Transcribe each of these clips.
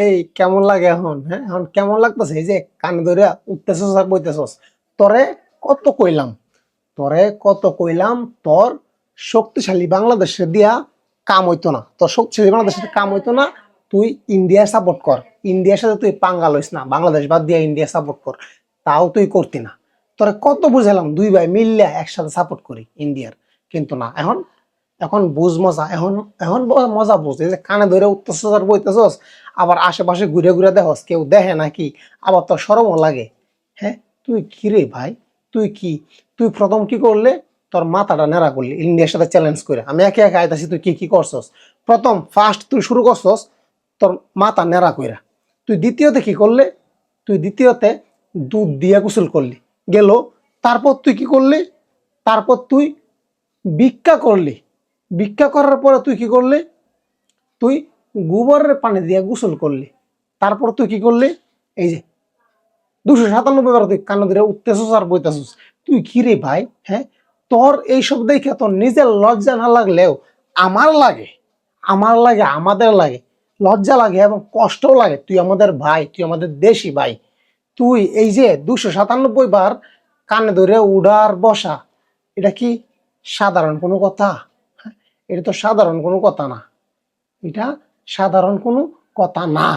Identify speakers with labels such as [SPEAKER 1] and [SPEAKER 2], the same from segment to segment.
[SPEAKER 1] এই, কেমন লাগে এখন? হ্যাঁ এখন কেমন লাগতেছে? এই যে কানে ধরে উঠতেছস আর বইতেছস। তোরে কত কইলাম? তোরে কত কইলাম? তোর শক্তিশালী বাংলাদেশের দিয়া কাম হইতো না। তোর শক্তিশালী বাংলাদেশের কাম হইতো না, তুই ইন্ডিয়া সাপোর্ট কর। ইন্ডিয়ার সাথে তুই পাঙ্গা লইস না। বাংলাদেশ বাদ দিয়া ইন্ডিয়া সাপোর্ট কর। তাও তুই করতি না। তোরে কত বুঝালাম দুই ভাই মিললে একসাথে সাপোর্ট করি ইন্ডিয়ার। কিন্তু না, এখন এখন বুঝ মজা, এখন এখন মজা বুঝ। এই যে কানে ধরে আর বইতেছস, আবার আশেপাশে ঘুরে ঘুরে দেখস, কেউ দেখে নাকি? আবার তোর সরমও লাগে। হ্যাঁ? তুই কি রে ভাই? তুই কি? তুই প্রথম কি করলে? তোর মাথাটা নেড়া করলি, ইন্ডিয়ার সাথে চ্যালেঞ্জ করে। আমি একে একে আইতাছি, তুই কি কি করছস? প্রথম ফার্স্ট তুই শুরু করছস, তোর মাথা নেড়া কইরা। তুই দ্বিতীয়তে কি করলে? তুই দ্বিতীয়তে দুধ দিয়া গোসল করলি। গেল, তারপর তুই কি করলি? তারপর তুই ভিক্ষা করলি। ভিক্ষা করার পরে তুই কি করলি? তুই গোবরের পানি দিয়ে গোসল করলি। তারপর তুই কি করলি? এই যে, দুশো সাতানব্বই বার তুই কান্না ধরে উঠতেছস আর বইতেছস। তুই কি রে ভাই? হ্যাঁ? তোর এইসব দেখে তোর নিজের লজ্জা না লাগলেও আমার লাগে আমার লাগে, আমাদের লাগে, লজ্জা লাগে এবং কষ্টও লাগে। তুই আমাদের ভাই, তুই আমাদের দেশি ভাই। তুই এই যে দুশো সাতানব্বই বার কানে ধরে উড়ার বসা, এটা কি সাধারণ কোনো কথা? এটা তো সাধারণ কোনো কথা না। এটা সাধারণ কোনো কথা না।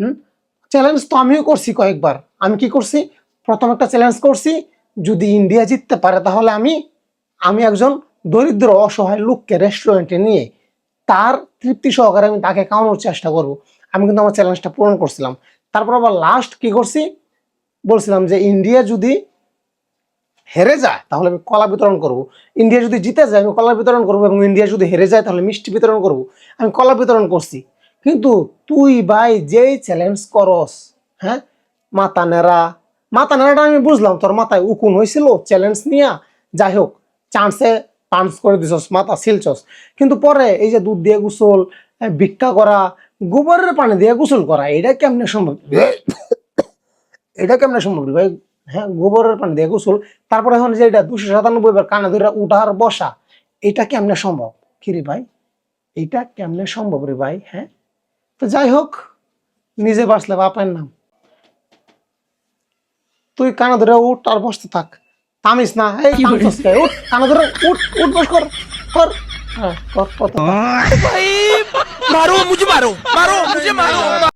[SPEAKER 1] হুম? চ্যালেঞ্জ তো আমিও করছি কয়েকবার। আমি কি করছি? প্রথম একটা চ্যালেঞ্জ করছি, যদি ইন্ডিয়া জিততে পারে তাহলে আমি আমি একজন দরিদ্র, অসহায় লোককে রেস্টুরেন্টে নিয়ে তার তৃপ্তি সহকারে আমি তাকে খাওয়ানোর চেষ্টা করব। আমি কিন্তু আমার চ্যালেঞ্জটা পূরণ করছিলাম। তারপর আবার লাস্ট কি করছি? বলছিলাম যে ইন্ডিয়া যদি হেরে যায় তাহলে আমি কলা বিতরণ করব। ইন্ডিয়া যদি জিতে যায় আমি কলা বিতরণ করব এবং ইন্ডিয়া যদি হেরে যায় তাহলে মিষ্টি বিতরণ করব। আমি কলা বিতরণ করছি। কিন্তু তুই ভাই যেই চ্যালেঞ্জ করস হ্যাঁ? মাতা নেড়া। মাতা নেড়াটা আমি বুঝলাম তোর মাথায় উকুন হয়েছিল চ্যালেঞ্জ নিয়া। যাই হোক চান্সে পাঞ্চ করে দিছস মাথা সিলছস। কিন্তু পরে এই যে দুধ দিয়ে গোসল ভিক্ষা করা গোবরের পানি দিয়ে গোসল করা এটা কেমনে সম্ভব? এটা কেমনে সম্ভব ভাই? হ্যাঁ গোবরের পানি দিয়ে গোসল। তারপরে এখন যে এটা দুশো সাতানব্বই বার কানা ধরে উঠার বসা এটা কেমনে সম্ভব? কিরে ভাই? এটা কেমনে সম্ভব রে ভাই হ্যাঁ? তো যাই হোক নিজে বাঁচলে বাপের নাম। তুই কানা ধরে উঠ আর বসতে থাক। তামিস না উঠ কানা ধরে উঠ উঠ বস কর কর। হ্যাঁ,
[SPEAKER 2] মারো মুঝে মারো মারো মুঝে মারো।